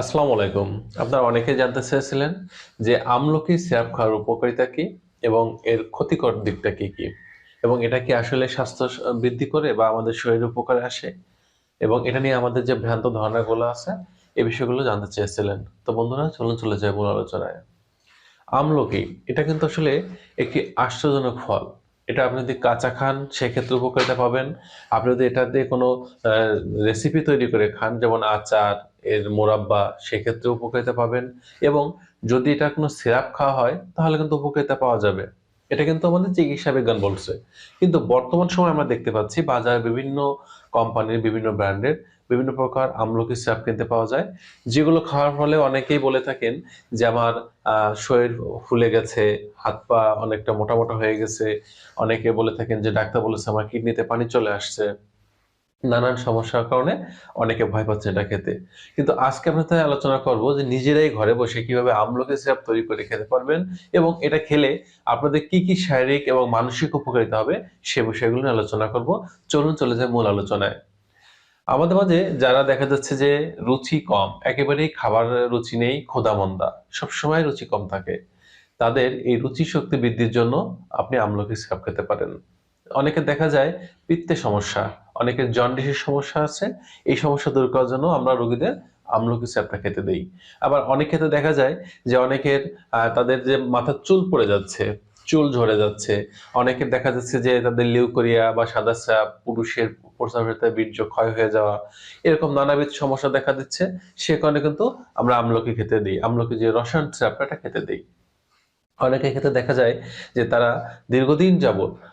আসসালামু আলাইকুম। আপনারা অনেকে জানতে চেয়েছিলেন যে আমলকি সিরাপ খাওয়ার উপকারিতা কি এবং এর ক্ষতিকর দিকটা কি কি? এবং এটা কি আসলে স্বাস্থ্য বৃদ্ধি করে বা আমাদের শরীরের উপকারে আসে? এবং এটা নিয়ে আমাদের যে ভ্রান্ত ধারণাগুলো আছে এই বিষয়গুলো জানতে চেয়েছিলেন। তো বন্ধুরা, চলুন চলে যাই মূল আলোচনায়। আমলকি, এটা কিন্তু আসলে একটি আশ্চর্যজনক ফল। এটা আপনি যদি কাঁচা খান, সেক্ষেত্রে উপকারিতা পাবেন। আপনি যদি এটা দিয়ে কোনো রেসিপি তৈরি করে খান, যেমন আচার, এর মোরাব্বা, সেক্ষেত্রে উপকারিতা পাবেন। এবং যদি এটা কোনো সিরাপ খাওয়া হয়, তাহলে কিন্তু উপকারিতা পাওয়া যাবে। এটা কিন্তু আমাদের চিকিৎসা বিজ্ঞান বলছে। কিন্তু বর্তমান সময় আমরা দেখতে পাচ্ছি বাজারে বিভিন্ন কোম্পানির বিভিন্ন ব্র্যান্ডের বিভিন্ন প্রকার আমলকি সিরাপ কিনতে পাওয়া যায়। যেগুলো খাওয়ার ফলে অনেকেই বলে থাকেন যে, আমার শরীর ফুলে গেছে, হাত পা অনেকটা মোটা মোটা হয়ে গেছে। অনেকে বলে থাকেন যে, ডাক্তার বলেছে আমার কিডনিতে পানি চলে আসছে। নানান সমস্যার কারণে অনেকে ভয় পাচ্ছে এটা খেতে। কিন্তু আজকে আমরা তাই আলোচনা করব যে, নিজেরাই ঘরে বসে কীভাবে আমলকি সিরাপ তৈরি করে খেতে পারবেন এবং এটা খেলে আপনাদের কি কি শারীরিক এবং মানসিক উপকারিতা হবে সে বিষয়গুলো নিয়ে আলোচনা করব। চলুন চলে যায় মূল আলোচনায়। আমাদের মাঝে যারা দেখা যাচ্ছে যে রুচি কম, একেবারেই খাবারের রুচি নেই ক্ষুধামন্দা সবসময় রুচি কম থাকে, তাদের এই রুচি শক্তি বৃদ্ধির জন্য আপনি আমলকি সিরাপ খেতে পারেন। অনেকে দেখা যায় পিত্তের সমস্যা অনেকের জন্ডিসের সমস্যা আছে, এই সমস্যা দূর করার জন্য আমরা রোগীদের আমলকি সিরাপটা খেতে দেই। আবার অনেক ক্ষেত্রে দেখা যায় যে অনেকের তাদের যে মাথার চুল পড়ে যাচ্ছে চুল ঝরে যাচ্ছে। অনেকে দেখা যাচ্ছে যে তাদের লিউকোরিয়া বা সাদা চাপ পুরুষের প্রস্রাবের বীর্য ক্ষয় হয়ে যাওয়া, এরকম নানাবিধ সমস্যা দেখা দিচ্ছে। সে কারণে কিন্তু আমরা আমলকি খেতে দিই। আমলকি যে রসায়ন স্রাপটা খেতে দিই। অনেকের ক্ষেত্রে দেখা যায় যে তারা দীর্ঘদিন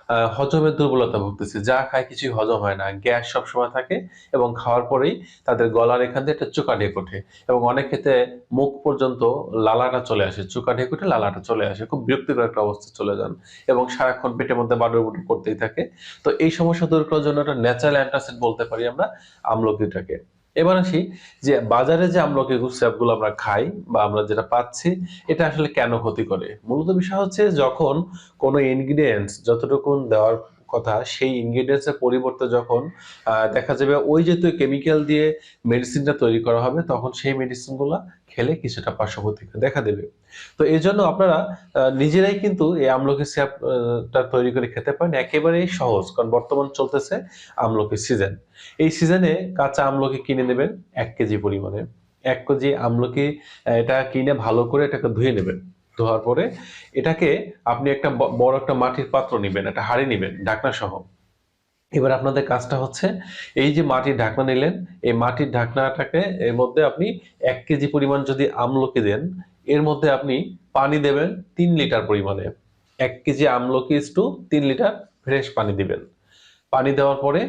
আহ, হজমের দুর্বলতা ভুগতেছে। যা খায় কিছুই হজম হয় না। গ্যাস সবসময় থাকে এবং খাওয়ার পরেই তাদের গলার এখান থেকে একটা চোকা ঢেক ওঠে এবং অনেক ক্ষেত্রে মুখ পর্যন্ত লালাটা চলে আসে। চোকা ঢেক উঠে লালাটা চলে আসে। খুব বিরক্তিকর একটা অবস্থা চলে যান এবং সারাক্ষণ পেটের মধ্যে বাডুর বুডুর করতেই থাকে। তো এই সমস্যা দূর করার জন্য একটা ন্যাচারাল অ্যান্টাসিড বলতে পারি আমরা আমলকিটাকে। এবার আসি যে বাজারে যে আমলকি গুলো আমরা খাই বা আমরা যেটা পাচ্ছি, এটা আসলে কেন ক্ষতি করে? মূলত বিষয় হচ্ছে যখন কোনো ইনগ্রিডিয়েন্টস যতটুকুন দেওয়ার কথা, সেই ইনগ্রিডিয়েন্টস এর পরিবর্তে যখন দেখা যাবে ওই যে কেমিক্যাল দিয়ে মেডিসিনটা তৈরি করা হবে, তখন সেই মেডিসিনগুলো খেলে কিছুটা পার্শ্ব প্রতিক্রিয়া দেখা দেবে। তো এই জন্য আপনারা নিজেরাই কিন্তু এই আমলকি সিরাপটা তৈরি করে খেতে পারেন। একেবারেই সহজ, কারণ বর্তমান চলতেছে আমলকি সিজন এই সিজনে কাঁচা আমলকি কিনে নেবেন এক কেজি পরিমাণে। এক কেজি আমলকি এটা কিনে ভালো করে এটাকে ধুয়ে নেবেন। ধোয়ার পরে এটাকে আপনি একটা বড় একটা মাটির পাত্র নেবেন, একটা হাঁড়ি নেবেন, ঢাকনা সহ। এবার আপনাদের কাজটা হচ্ছে, এই যে মাটির ঢাকনা নিলেন, এই মাটির ঢাকনাটাকে এর মধ্যে আপনি এক কেজি পরিমাণ যদি আমলকি দেন, এর মধ্যে আপনি পানি দেবেন তিন লিটার পরিমাণে। এক কেজি আমলকি টু তিন লিটার ফ্রেশ পানি দিবেন। পানি দেওয়ার পরে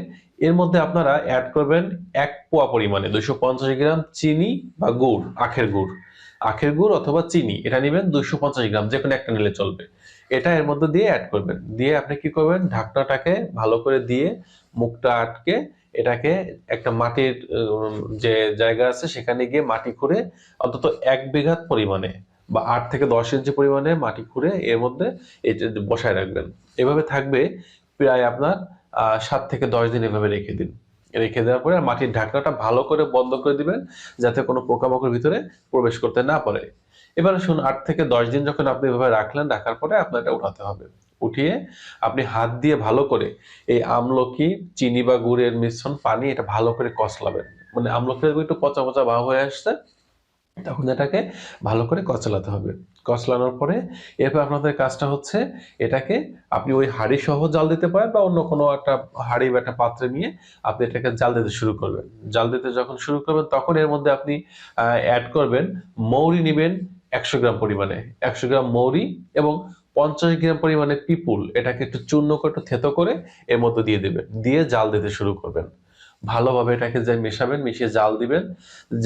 এর মধ্যে আপনারা অ্যাড করবেন এক পোয়া পরিমাণে দুশো গ্রাম চিনি বা গুড়, আখের গুড়। আখের গুড় অথবা চিনি, এটা নেবেন দুইশো পঞ্চাশ গ্রাম যে কোনো একটা নিলে চলবে। এটা এর মধ্যে দিয়ে অ্যাড করবেন। দিয়ে আপনি কি করবেন? ঢাকনাটাকে ভালো করে দিয়ে মুখটা আটকে এটাকে একটা মাটির যে জায়গা আছে সেখানে গিয়ে মাটি খুঁড়ে অন্তত এক বিঘাত পরিমাণে বা আট থেকে দশ ইঞ্চি পরিমাণে মাটি খুঁড়ে এর মধ্যে বসায় রাখবেন। এভাবে থাকবে প্রায় আপনার সাত থেকে দশ দিন এভাবে রেখে দিন। রেখে দেওয়ার পরে মাটির ঢাকনাটা ভালো করে বন্ধ করে দিবেন, যাতে কোনো পোকামাকড় ভিতরে প্রবেশ করতে না পারে। এবার শুন আট থেকে দশ দিন যখন আপনি এভাবে রাখলেন, রাখার পরে আপনার এটা উঠাতে হবে। উঠিয়ে আপনি হাত দিয়ে ভালো করে এই আমলকি, চিনি বা গুড়ের মিশ্রণ, পানি এটা ভালো করে কষলাবেন মানে আমলকি একটু পচা পচা ভাব হয়ে আসছে, তখন এটাকে ভালো করে কচলাতে হবে। কচলানোর পরে এরপর আপনাদের কাজটা হচ্ছে এটাকে আপনি ওই হাঁড়ি সহ জাল দিতে পারেন বা অন্য কোনো একটা হাঁড়ি বা একটা পাত্রে নিয়ে আপনি এটাকে জাল দিতে শুরু করবেন। জাল দিতে যখন শুরু করবেন তখন এর মধ্যে আপনি অ্যাড করবেন মৌরি নেবেন একশো গ্রাম পরিমাণে। একশো গ্রাম মৌরি এবং পঞ্চাশ গ্রাম পরিমাণে পিপুল। এটাকে একটু চূর্ণ করে, একটু থেতো করে এর মধ্যে দিয়ে দেবেন। দিয়ে জাল দিতে শুরু করবেন। ভালোভাবে এটাকে যে মেশাবেন, মিশিয়ে জাল দিবেন।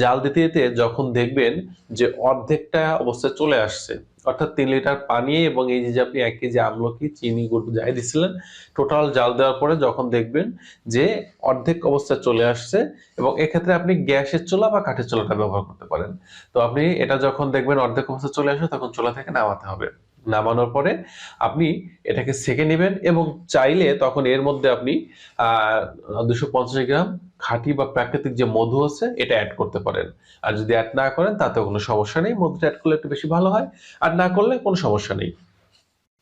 জাল দিতে দিতে যখন দেখবেন যে অর্ধেকটা অবস্থায় চলে আসছে, অর্থাৎ তিন লিটার পানি এবং এই যে আপনি এক কেজি আমলকি, চিনি, গুড় যাই দিছিলেন, টোটাল জাল দেওয়ার পরে যখন দেখবেন যে অর্ধেক অবস্থায় চলে আসছে এবং এক্ষেত্রে আপনি গ্যাসের চুলা বা কাঠের চুলাটা ব্যবহার করতে পারেন। তো আপনি এটা যখন দেখবেন অর্ধেক অবস্থা চলে আসে তখন চুলা থেকে নামাতে হবে। নামানোর পরে আপনি এটাকে সেকে নেবেন এবং চাইলে তখন এর মধ্যে আপনি দুশো পঞ্চাশ গ্রাম খাঁটি বা প্রাকৃতিক যে মধু আছে, এটা অ্যাড করতে পারেন। আর যদি অ্যাড না করেন, তাতে কোনো সমস্যা নেই। মধুটা অ্যাড করলে একটু বেশি ভালো হয়। আর না করলে কোনো সমস্যা নেই।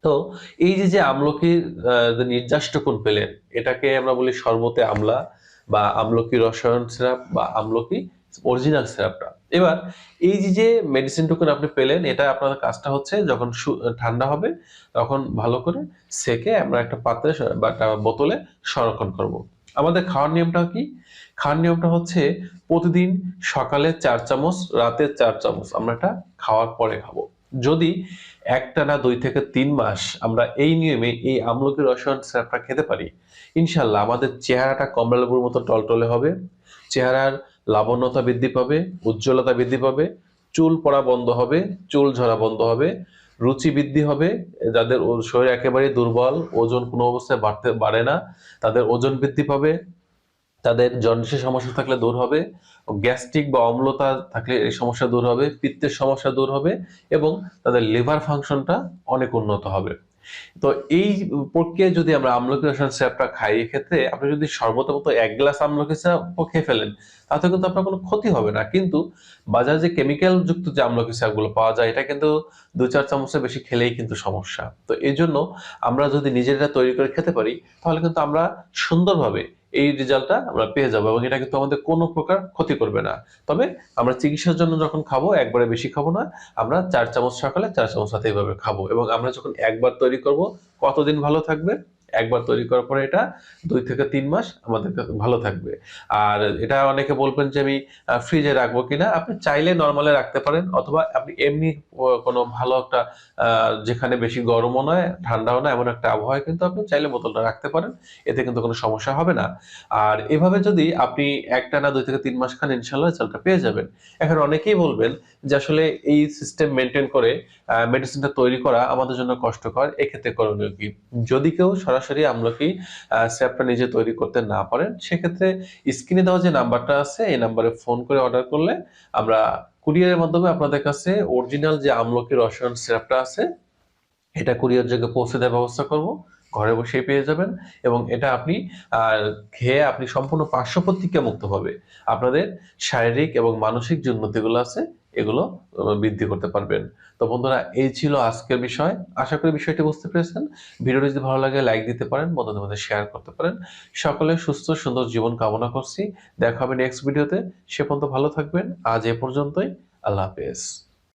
তো এই যে যে আমলকির নির্যাষ্টকোণ পেলেন, এটাকে আমরা বলি শরবতে আমলা বা আমলকি রসায়ন সিরাপ বা আমলকি অরিজিনাল সিরাপটা। এবার এই যে যে মেডিসিন আপনি পেলেন, এটা আপনার কাজটা হচ্ছে যখন ঠান্ডা হবে, তখন ভালো করে সেকে আমরা একটা পাত্রে বা একটা বোতলে সংরক্ষণ করব। আমাদের খাওয়ার নিয়মটা কি? খাওয়ার নিয়মটা হচ্ছে প্রতিদিন সকালে চার চামচ, রাতে চার চামচ আমরা এটা খাওয়ার পরে খাব। যদি একটা না দুই থেকে তিন মাস আমরা এই নিয়মে এই আমলকি রসায়ন স্যাপটা খেতে পারি, ইনশাল্লাহ আমাদের চেহারাটা কমলা লেবুর মতো টলটলে হবে, চেহারার লাবণ্যতা বৃদ্ধি পাবে, উজ্জ্বলতা বৃদ্ধি পাবে, চুল পড়া বন্ধ হবে, চুল ঝরা বন্ধ হবে, রুচি বৃদ্ধি হবে যাদের শরীর একেবারে দুর্বল, ওজন কোনো অবস্থায় বাড়তে, বাড়ে না, তাদের ওজন বৃদ্ধি পাবে, তাদের জন্ডিসের সমস্যা থাকলে দূর হবে গ্যাস্ট্রিক বা অম্লতা থাকলে এই সমস্যা দূর হবে, পিত্তের সমস্যা দূর হবে এবং তাদের লিভার ফাংশনটা অনেক উন্নত হবে। তো এই প্রক্রিয়ায় যদি আমরা আমলকি রসায়ন স্যাপটা খাই, এক্ষেত্রে আপনি যদি সর্বত এক গ্লাস আমলকি চাপ খেয়ে ফেলেন, তাতে কিন্তু আপনার কোনো ক্ষতি হবে না। কিন্তু বাজারে যে কেমিক্যাল যুক্ত যে আমলকি স্যাপগুলো পাওয়া যায়, এটা কিন্তু দু চার চামচের বেশি খেলেই কিন্তু সমস্যা। তো এই জন্য আমরা যদি নিজেরা তৈরি করে খেতে পারি, তাহলে কিন্তু আমরা সুন্দরভাবে এই রেজাল্টটা আমরা পেয়ে যাব এবং এটা কিন্তু আমাদের কোনো প্রকার ক্ষতি করবে না। তবে আমরা চিকিৎসার জন্য যখন খাব, একবারে বেশি খাব না, আমরা চার চামচ সকালে চার চামচ রাতে এইভাবে খাব এবং আমরা যখন একবার তৈরি করব, কতদিন ভালো থাকবে? একবার তৈরি করার পরে এটা দুই থেকে তিন মাস আমাদের ভালো থাকবে। আর এটা অনেকে বলবেন যে আমি ফ্রিজে রাখব কিনা? আপনি চাইলে নর্মালে রাখতে পারেন, অথবা আপনি এমনি কোনো ভালো একটা যেখানে বেশি গরমও নয়, ঠান্ডাও না এমন একটা আবহাওয়া কিন্তু আপনি চাইলে বোতলটা রাখতে পারেন, এতে কিন্তু কোনো সমস্যা হবে না। আর এভাবে যদি আপনি একটা না দুই থেকে তিন মাস খান ইনশাল্লাহ রেজাল্টটা পেয়ে যাবেন। এখন অনেকেই বলবেন যে আসলে এই সিস্টেম মেনটেন করে মেডিসিনটা তৈরি করা আমাদের জন্য কষ্টকর, এক্ষেত্রে করণীয় কি? যদি কেউ সরাসরি আমলকি স্যাপটা নিজে তৈরি করতে না পারেন সেক্ষেত্রে স্ক্রিনে দেওয়া যে নাম্বারটা আছে এই নাম্বারে ফোন করে অর্ডার করলে আমরা কুরিয়ারের মাধ্যমে আপনাদের কাছে অরিজিনাল যে আমলকি রসায়ন সিরাপটা আছে এটা কুরিয়ার যোগে পৌঁছে দেওয়ার ব্যবস্থা করব। ঘরে বসেই পেয়ে যাবেন এবং এটা আপনি আহ, খেয়ে আপনি সম্পূর্ণ পার্শ্ব প্রতিক্রিয়া মুক্ত হবে। আপনাদের শারীরিক এবং মানসিক যে উন্নতিগুলো আছে এগুলো বৃদ্ধি করতে পারবেন। তো বন্ধুরা, এই ছিল আজকের বিষয়। আশা করি বিষয়টি বুঝতে পেরেছেন। ভিডিওটি যদি ভালো লাগে, লাইক দিতে পারেন, বন্ধুদের মধ্যে শেয়ার করতে পারেন। সকলে সুস্থ, সুন্দর জীবন কামনা করছি। দেখা হবে নেক্সট ভিডিওতে সে পর্যন্ত ভালো থাকবেন। আজ এ পর্যন্তই। আল্লাহ হাফেজ।